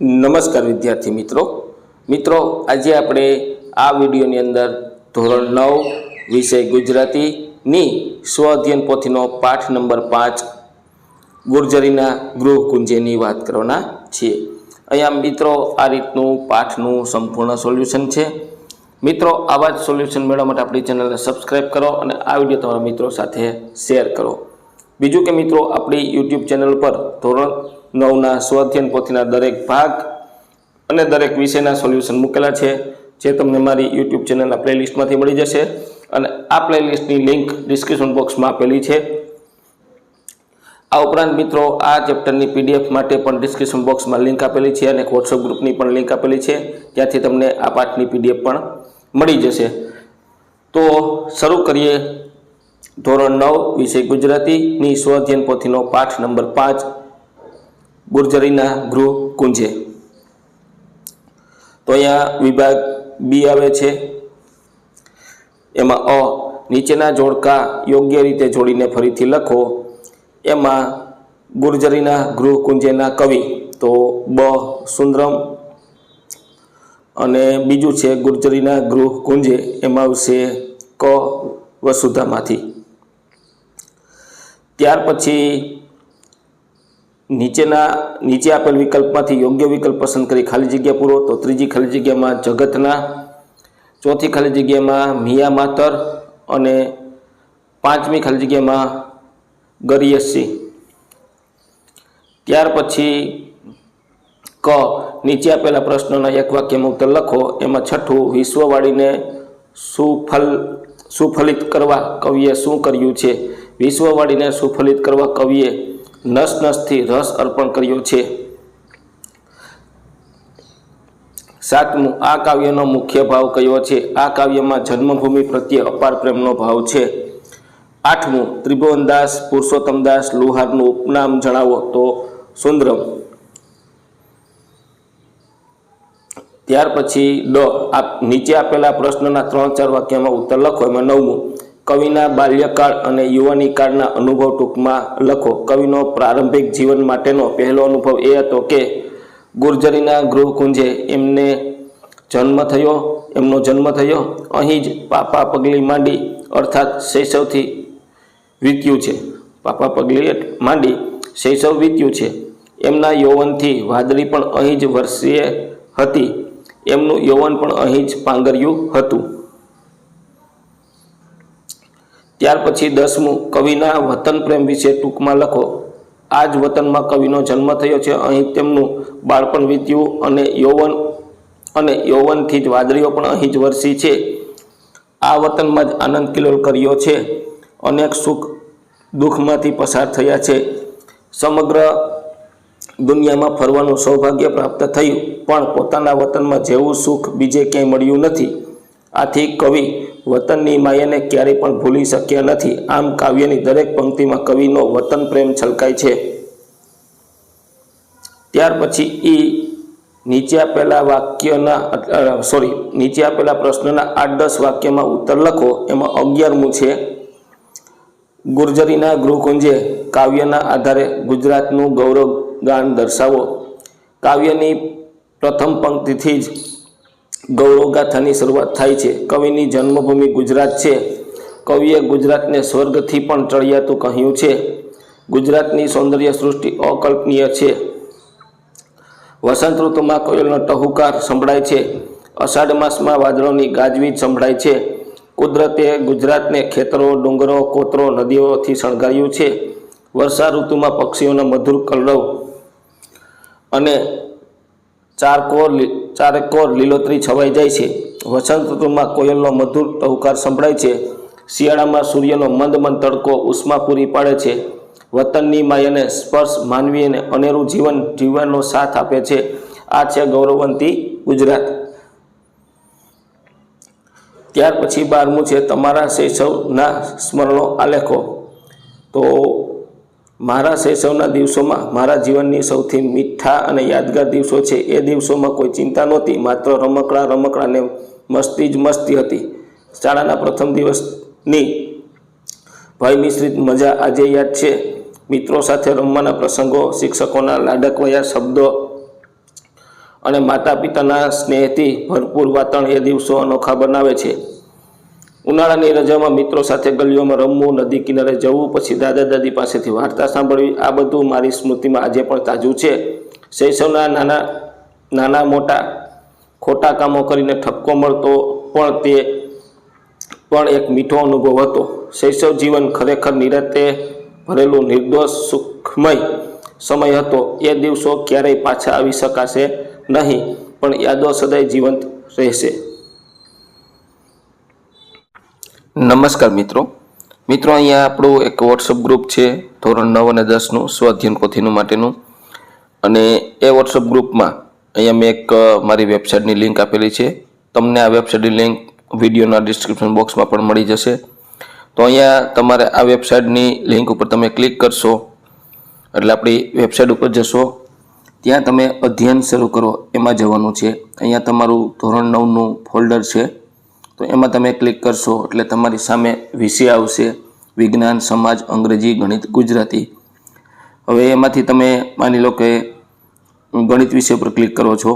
નમસ્કાર વિદ્યાર્થી મિત્રો. મિત્રો, આજે આપણે આ વિડીયોની અંદર ધોરણ નવ, વિષય ગુજરાતીની સ્વ અધ્યયન પોથીનો પાઠ નંબર પાંચ, ગુર્જરીના ગૃહ કુંજેની વાત કરવાના છીએ. અહીંયા મિત્રો, આ રીતનું પાઠનું સંપૂર્ણ સોલ્યુશન છે. મિત્રો, આવા જ સોલ્યુશન મેળવવા માટે આપણી ચેનલને સબસ્ક્રાઈબ કરો અને આ વીડિયો તમારા મિત્રો સાથે શેર કરો. બીજું કે મિત્રો, આપણી યુટ્યુબ ચેનલ પર ધોરણ નવના સ્વાધ્યન પોથીના દરેક ભાગ અને દરેક વિષયના સોલ્યુશન મૂકેલા છે, જે તમને મારી યુટ્યુબ ચેનલના પ્લેલિસ્ટમાંથી મળી જશે. અને આ પ્લેલિસ્ટની લિંક ડિસ્ક્રિપ્શન બોક્સમાં આપેલી છે. આ ઉપરાંત મિત્રો, આ ચેપ્ટરની પીડીએફ માટે પણ ડિસ્ક્રિપ્શન બોક્સમાં લિંક આપેલી છે અને વોટ્સઅપ ગ્રુપની પણ લિંક આપેલી છે. ત્યાંથી તમને આ પાઠની પીડીએફ પણ મળી જશે. તો શરૂ કરીએ. ધોરણ નવ, વિષય ગુજરાતીની સ્વધ્યન પોથીનો પાઠ નંબર પાંચ. ગુર્જરીના ગૃહ કુંજે. તો અહીંયા વિભાગ બી આવે છે. એમાં અ નીચેના જોડકા યોગ્ય રીતે જોડીને ફરીથી લખો. એમાં ગુર્જરીના ગૃહ કુંજેના કવિ, તો બ સુંદરમ. અને બીજું છે ગુર્જરીના ગૃહ કુંજે, એમાં આવશે ક વસુધામાંથી. ત્યાર પછી નીચેના, નીચે આપેલ વિકલ્પમાંથી યોગ્ય વિકલ્પ પસંદ કરી ખાલી જગ્યા પૂરો તો ત્રીજી ખાલી જગ્યામાં જગતના, ચોથી ખાલી જગ્યામાં મિયા માતર અને પાંચમી ખાલી જગ્યામાં ગરિયસી. ત્યાર પછી ક, નીચે આપેલા પ્રશ્નોના એક વાક્યમાં ઉત્તર લખો, એમાં છઠ્ઠું, વિશ્વવાળીને સુફલ, સુફલિત કરવા કવિએ શું કર્યું છે? વિશ્વવાળીને સુફલિત કરવા કવિએ નસ નસથી રસ અર્પણ કર્યો છે. સાતમું, આ કાવ્યનો મુખ્ય ભાવ કયો છે? આ કાવ્યમાં જન્મભૂમિ પ્રત્યે અપાર પ્રેમનો ભાવ છે. આઠમું ત્રિભુવનદાસ પુરુષોત્તમદાસ લુહારનું ઉપનામ જણાવો તો સુંદરમ. ત્યાર પછી ડ, આપ નીચે આપેલા પ્રશ્નના ત્રણ ચાર વાક્યમાં ઉત્તર લખો, એમાં નવમું. કવિના બાલ્યકાળ અને યુવાની કાળના અનુભવ ટૂંકમાં લખો. કવિનો પ્રારંભિક જીવન માટેનો પહેલો અનુભવ એ હતો કે, ગુર્જરીના ગૃહકુંજે એમને જન્મ થયો, એમનો જન્મ થયો. અહીં જ પાપા પગલી માંડી, અર્થાત શૈશવથી વીત્યું છે. પાપા પગલી માંડી, શૈશવ વીત્યું છે. એમના યૌવનથી વાદળી પણ અહીં જ વર્ષીય હતી. એમનું યૌવન પણ અહીં જ પાંગર્યું હતું. ત્યાર પછી દસમું, કવિના વતન પ્રેમ વિશે ટૂંકમાં લખો. આ જ વતનમાં કવિનો જન્મ થયો છે. અહીં તેમનું બાળપણ વીત્યું અને યૌવન અને યૌવનથી જ વાદળીઓ પણ અહીં જ વરસી છે. આ વતનમાં જ આનંદ કિલોલ કર્યો છે. અનેક સુખ દુઃખમાંથી પસાર થયા છે. સમગ્ર દુનિયામાં ફરવાનું સૌભાગ્ય પ્રાપ્ત થયું, પણ પોતાના વતનમાં જેવું સુખ બીજે ક્યાંય મળ્યું નથી. આથી કવિ વતનની માયાને ક્યારેય પણ ભૂલી શક્યા નથી. આમ કાવ્યની દરેક પંક્તિમાં કવિનો વતન પ્રેમ છલકાય છે. ત્યાર પછી એ નીચે આપેલા વાક્યના સોરી, નીચે આપેલા પ્રશ્નના આઠ દસ વાક્યમાં ઉત્તર લખો. એમાં અગિયારમું છે. ગુર્જરીના ગૃહકુંજે કાવ્યના આધારે ગુજરાતનું ગૌરવ ગાન દર્શાવો. કાવ્યની પ્રથમ પંક્તિથી જ ગૌરવગાથાની શરૂઆત થાય છે. કવિની જન્મભૂમિ ગુજરાત છે. કવિએ ગુજરાતને સ્વર્ગથી પણ ચડિયાતું કહ્યું છે. ગુજરાતની સૌંદર્ય સૃષ્ટિ અકલ્પનીય છે. વસંત ઋતુમાં કોયલનો ટહુકાર સંભળાય છે. અષાઢ માસમાં વાદળોની ગાજવીજ સંભળાય છે. કુદરતે ગુજરાતને ખેતરો, ડુંગરો, કોતરો, નદીઓથી શણગાર્યું છે. વર્ષા ઋતુમાં પક્ષીઓનો મધુર કલરવ અને ચારકોર ચારેકોર લીલોતરી છવાઈ જાય છે. વસંત ઋતુમાં કોયલનો મધુર ટહુકાર સંભળાય છે. શિયાળામાં સૂર્યનો મંદ મંદ તડકો ઉષ્મા પૂરી પાડે છે. વતનની માયાને સ્પર્શ માનવીને અનેરું જીવન જીવવાનો સાથ આપે છે. આ છે ગૌરવવંતી ગુજરાત. ત્યાર પછી બારમું છે તમારા શૈશવના સ્મરણો આલેખો. તો મારા શૈશવના દિવસોમાં મારા જીવનની સૌથી મીઠા અને યાદગાર દિવસો છે. એ દિવસોમાં કોઈ ચિંતા નહોતી, માત્ર રમકડા રમકડાને મસ્તી જ મસ્તી હતી. શાળાના પ્રથમ દિવસની ભય મિશ્રિત મજા આજે યાદ છે. મિત્રો સાથે રમવાના પ્રસંગો, શિક્ષકોના લાડકવયા શબ્દો અને માતા પિતાના સ્નેહથી ભરપૂર વાતાવરણ એ દિવસો અનોખા બનાવે છે. ઉનાળાની રજામાં મિત્રો સાથે ગલીઓમાં રમવું, નદી કિનારે જવું, પછી દાદા દાદી પાસેથી વાર્તા સાંભળવી, આ બધું મારી સ્મૃતિમાં આજે પણ તાજું છે. શૈશવના નાના નાના મોટા, ખોટા કામો કરીને ઠપકો મળતો પણ તે પણ એક મીઠો અનુભવ હતો. શૈશવ જીવન ખરેખર નિરતે ભરેલું, નિર્દોષ, સુખમય સમય હતો. એ દિવસો ક્યારેય પાછા આવી શકાશે નહીં, પણ યાદો સદાય જીવંત રહેશે. નમસ્કાર મિત્રો. મિત્રો, અહીંયા આપણું એક વોટ્સઅપ ગ્રુપ છે, ધોરણ નવ અને દસનું સ્વાધ્યન પોથીનું માટેનું. અને એ વોટ્સઅપ ગ્રુપમાં અહીંયા મેં એક મારી વેબસાઇટની લિંક આપેલી છે. તમને આ વેબસાઇટની લિંક વિડીયોના ડિસ્ક્રિપ્શન બોક્સમાં પણ મળી જશે. તો અહીંયા તમારે આ વેબસાઇટની લિંક ઉપર તમે ક્લિક કરશો, એટલે આપણી વેબસાઇટ ઉપર જશો. ત્યાં તમે અધ્યયન શરૂ કરો, એમાં જવાનું છે. અહીંયા તમારું ધોરણ નવનું ફોલ્ડર છે. તો એમાં તમે ક્લિક કરશો એટલે તમારી સામે વિષય આવશે, વિજ્ઞાન, સમાજ, અંગ્રેજી, ગણિત, ગુજરાતી. હવે એમાંથી તમે માની લો કે ગણિત વિષય પર ક્લિક કરો છો,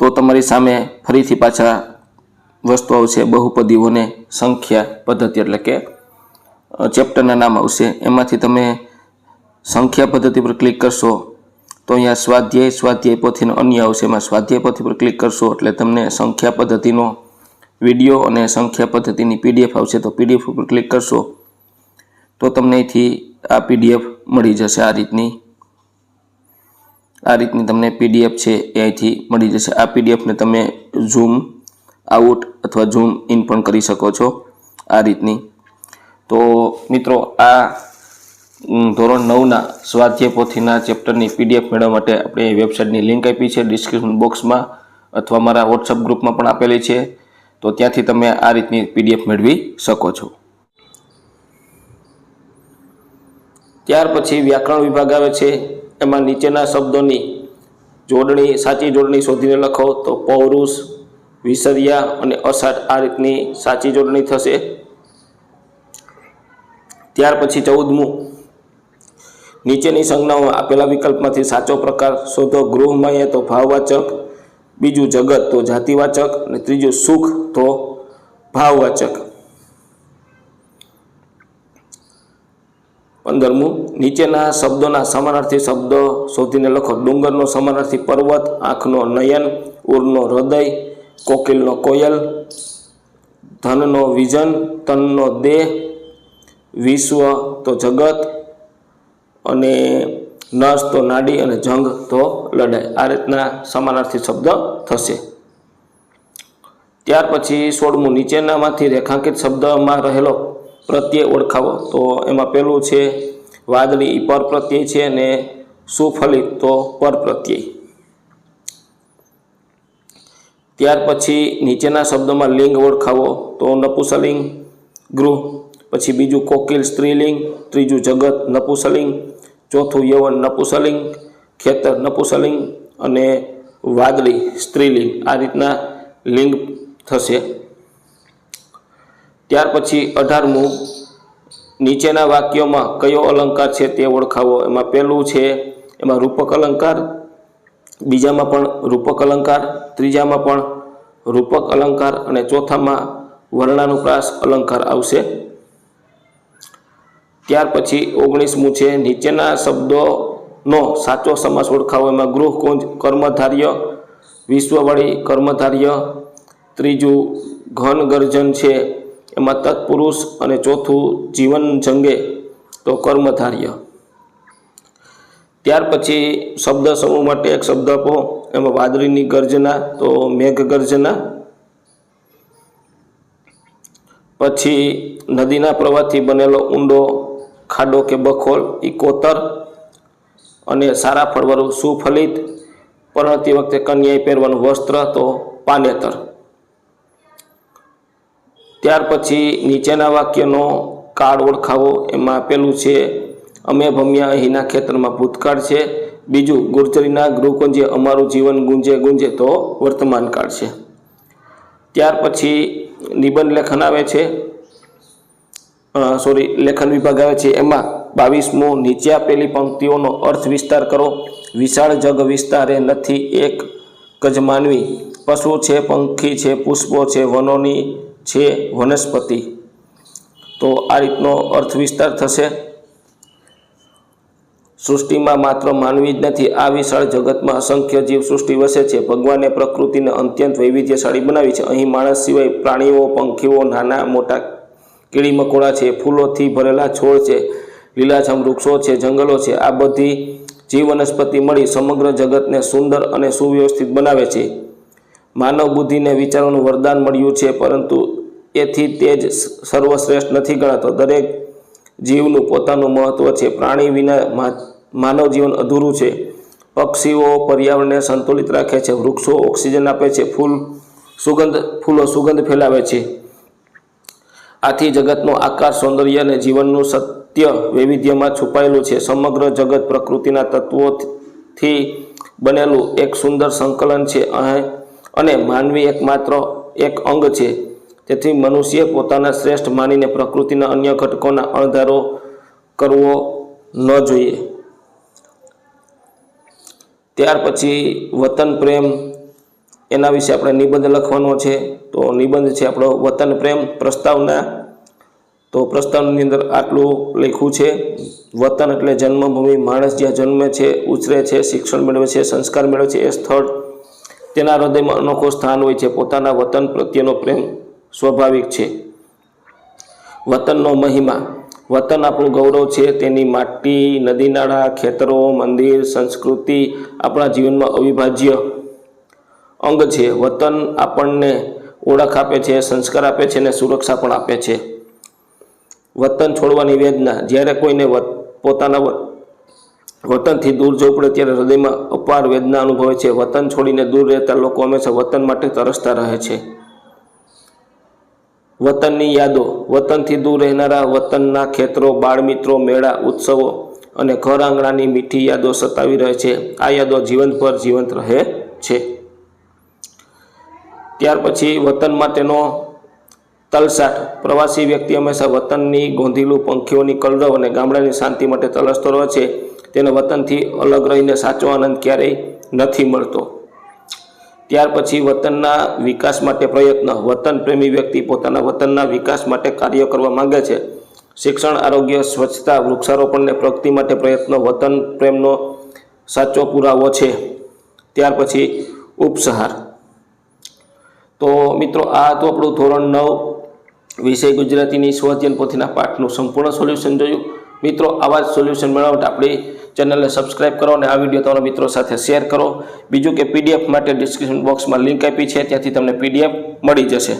તો તમારી સામે ફરીથી પાછા વસ્તુ આવશે, બહુપદીઓને સંખ્યા પદ્ધતિ એટલે કે ચેપ્ટરના નામ આવશે. એમાંથી તમે સંખ્યા પદ્ધતિ પર ક્લિક કરશો, તો અહીંયા સ્વાધ્યાય સ્વાધ્યાય પોથીનો અન્ય આવશે. એમાં સ્વાધ્યાય પોથી પર ક્લિક કરશો એટલે તમને સંખ્યા પદ્ધતિનો વીડિયો અને સંખ્યા પદ્ધતિની પીડીએફ આવશે તો પીડીએફ ઉપર ક્લિક કરશો તો તમને અહીંથી આ પીડીએફ મળી જશે આ રીતની. આ રીતની તમને પીડીએફ છે એ અહીંથી મળી જશે. આ પીડીએફને તમે ઝૂમ આઉટ અથવા ઝૂમ ઇન પણ કરી શકો છો આ રીતની. તો મિત્રો આ ધોરણ નવના સ્વાધ્યાય પોથીના ચેપ્ટરની પીડીએફ મેળવવા માટે આપણે વેબસાઇટની લિંક આપી છે. ડિસ્ક્રિપ્શન બોક્સમાં અથવા મારા વોટ્સઅપ ગ્રુપમાં પણ આપેલી છે. તો ત્યાંથી તમે આ રીતની પીડીએફ મેળવી શકો છો. ત્યાર પછી વ્યાકરણ વિભાગ આવે છે. એમાં નીચેના શબ્દોની જોડણી, સાચી જોડણી શોધીને લખો. તો પૌરુષ, વિસર્યા અને અષાઢ આ રીતની સાચી જોડણી થશે. ત્યાર પછી ચૌદમું. નીચેની સંજ્ઞાઓ આપેલા વિકલ્પમાંથી સાચો પ્રકાર શોધો. ગૃહમય તો ભાવવાચક. બીજું જગત તો જાતિવાચક અને ત્રીજું સુખ તો ભાવવાચક. પંદરમું, નીચેના શબ્દોના સમાનાર્થી શબ્દો શોધીને લખો. ડુંગરનો સમાનાર્થી પર્વત, આંખનો નયન ઉરનો હૃદય, કોકિલનો કોયલ, ધનનો વિજન તનનો દેહ, વિશ્વ તો જગત અને નસ તો નાડી અને જંગ તો લડાઈ. આ રીતના સમાનાર્થી શબ્દ થશે. ત્યાર પછી સોળમું નીચેનામાંથી રેખાંકિત શબ્દમાં રહેલો પ્રત્યય ઓળખાવો. તો એમાં પહેલું છે, વાદળી પર પ્રત્યય છે અને સુફલિત તો પર પ્રત્યય. ત્યાર પછી નીચેના શબ્દોમાં લિંગ ઓળખાવો. તો નપુસલિંગ ગૃહ. પછી બીજું કોકિલ સ્ત્રીલિંગ, ત્રીજું જગત નપુસલિંગ ચોથું યવન નપુસલિંગ ખેતર નપુસલિંગ અને વાદળી સ્ત્રીલિંગ. આ રીતના લિંગ થશે. ત્યાર પછી અઢારમું નીચેના વાક્યોમાં કયો અલંકાર છે તે ઓળખાવો. એમાં પહેલું છે, એમાં રૂપક અલંકાર, બીજામાં પણ રૂપક અલંકાર, ત્રીજામાં પણ રૂપક અલંકાર અને ચોથામાં વર્ણાનુપ્રાસ અલંકાર આવશે. ત્યાર પછી ઓગણીસમું છે, નીચેના શબ્દોનો સાચો સમાસ ઓળખાવો. એમાં ગૃહ, કુંજ, કર્મધાર્ય, વિશ્વવાળી કર્મધાર્ય, ત્રીજું ઘન ગર્જન છે, એમાં તત્પુરુષ અને ચોથું જીવન જંગે, તો કર્મધાર્ય. ત્યાર પછી શબ્દ સમૂહ માટે એક શબ્દ આપો. એમાં વાદળીની ગર્જના, તો મેઘ ગર્જના. પછી નદીના પ્રવાહથી બનેલો ઊંડો ખાડો કે બખોલ એ કોતર અને સારા ફળવાળું સુફલિત પરણતી વખતે કન્યાએ પહેરવાનું વસ્ત્ર તો પાનેતર. ત્યાર પછી નીચેના વાક્યનો કાળ ઓળખાવો, એમાં પેલું છે, અમે ભમ્યા અહીંના ખેતરમાં ભૂતકાળ છે, બીજું ગુર્જરીના ગૃહકુંજે અમારું જીવન ગુંજે ગુંજે તો વર્તમાન કાળ છે. ત્યાર પછી નિબંધ લેખન આવે છે સોરી લેખન વિભાગ આવે છે. એમાં બાવીસમું નીચે આપેલી પંક્તિઓનો અર્થ વિસ્તાર કરો. વિશાળ જગ વિસ્તારે નથી એક જ માનવી. પશુ છે, પંખી છે, પુષ્પો છે, વનોની છે, વનસ્પતિ. તો આ રીતનો અર્થ વિસ્તાર થશે. સૃષ્ટિમાં માત્ર માનવી જ નથી. આ વિશાળ જગતમાં અસંખ્ય જીવ સૃષ્ટિ વસે છે. ભગવાને પ્રકૃતિને અત્યંત વૈવિધ્યશાળી બનાવી છે. અહીં માણસ સિવાય પ્રાણીઓ, પંખીઓ, નાના, મોટા કીડી મકોડા છે, ફૂલોથી ભરેલા છોડ છે, લીલાછમ વૃક્ષો છે, જંગલો છે. આ બધી જીવ વનસ્પતિ મળી સમગ્ર જગતને સુંદર અને સુવ્યવસ્થિત બનાવે છે. માનવ બુદ્ધિને વિચારવાનું વરદાન મળ્યું છે, પરંતુ એથી તે જ સર્વશ્રેષ્ઠ નથી ગણાતો. દરેક જીવનું પોતાનું મહત્ત્વ છે. પ્રાણી વિના માનવ જીવન અધૂરું છે. પક્ષીઓ પર્યાવરણને સંતુલિત રાખે છે. વૃક્ષો ઓક્સિજન આપે છે. ફૂલ સુગંધ, ફૂલો સુગંધ ફેલાવે છે. આથી જગતનો આકાર, સૌંદર્ય અને જીવનનું સત્ય વૈવિધ્યમાં છુપાયેલું છે. સમગ્ર જગત પ્રકૃતિના તત્વોથી બનેલું એક સુંદર સંકલન છે. અને માનવી એકમાત્ર એક અંગ છે. તેથી મનુષ્ય પોતાના શ્રેષ્ઠ માનીને પ્રકૃતિના અન્ય ઘટકોના અણધારો કરવો ન જોઈએ. ત્યાર પછી વતન, પ્રેમ એના વિશે આપણે નિબંધ લખવાનો છે. તો નિબંધ છે આપણો વતન, પ્રેમ, પ્રસ્તાવના. તો પ્રસ્તાવની અંદર આટલું લખ્યું છે. વતન એટલે જન્મભૂમિ, માણસ જ્યાં જન્મે છે, ઉછરે છે, શિક્ષણ મેળવે છે, સંસ્કાર મેળવે છે, એ સ્થળ. તેના હૃદયમાં અનોખો સ્થાન હોય છે. પોતાના વતન પ્રત્યેનો પ્રેમ સ્વાભાવિક છે. વતનનો મહિમા. વતન આપણું ગૌરવ છે. તેની માટી, નદી, નાળા, ખેતરો, મંદિર, સંસ્કૃતિ, આપણા જીવનમાં અવિભાજ્ય અંગ છે, વતન આપણને ઓળખ આપે છે, સંસ્કાર આપે છે અને સુરક્ષા પણ આપે છે. વતન છોડવાની વેદના, જ્યારે કોઈને પોતાના વત- વતનથી દૂર જવું પડે ત્યારે હૃદયમાં અપાર વેદના અનુભવે છે. વતન છોડીને દૂર રહેતા લોકો હંમેશા વતન માટે તરસતા રહે છે. વતનની યાદો, વતનથી દૂર રહેનારા વતનના ખેતરો, બાળમિત્રો, મેળા, ઉત્સવો અને ઘર આંગણાની મીઠી યાદો સતાવી રહે છે. આ યાદો જીવનભર જીવંત રહે છે. ત્યાર પછી વતન માટેનો તલસાટ. પ્રવાસી વ્યક્તિ હંમેશા વતનની ગોંધીલું પંખીઓની કલરવ અને ગામડાની શાંતિ માટે તલસતો રહે છે. તેને વતનથી અલગ રહીને સાચો આનંદ ક્યારેય નથી મળતો. ત્યાર પછી વતનના વિકાસ માટે પ્રયત્ન. વતન પ્રેમી વ્યક્તિ પોતાના વતનના વિકાસ માટે કાર્ય કરવા માંગે છે. શિક્ષણ, આરોગ્ય, સ્વચ્છતા, વૃક્ષારોપણને પ્રગતિ માટે પ્રયત્ન વતન પ્રેમનો સાચો પુરાવો છે. ત્યાર પછી ઉપસહાર. તો મિત્રો, આ હતું આપણું ધોરણ નવ. વિષય ગુજરાતીની સ્વઅધ્યયન પોથીના પાઠનું સંપૂર્ણ સોલ્યુશન જોયું. મિત્રો, આવા જ સોલ્યુશન મેળવવા માટે આપણી ચેનલને સબસ્ક્રાઇબ કરો અને આ વીડિયો તમારા મિત્રો સાથે શેર કરો. બીજું કે પીડીએફ માટે ડિસ્ક્રિપ્શન બોક્સમાં લિંક આપી છે, ત્યાંથી તમને પીડીએફ મળી જશે.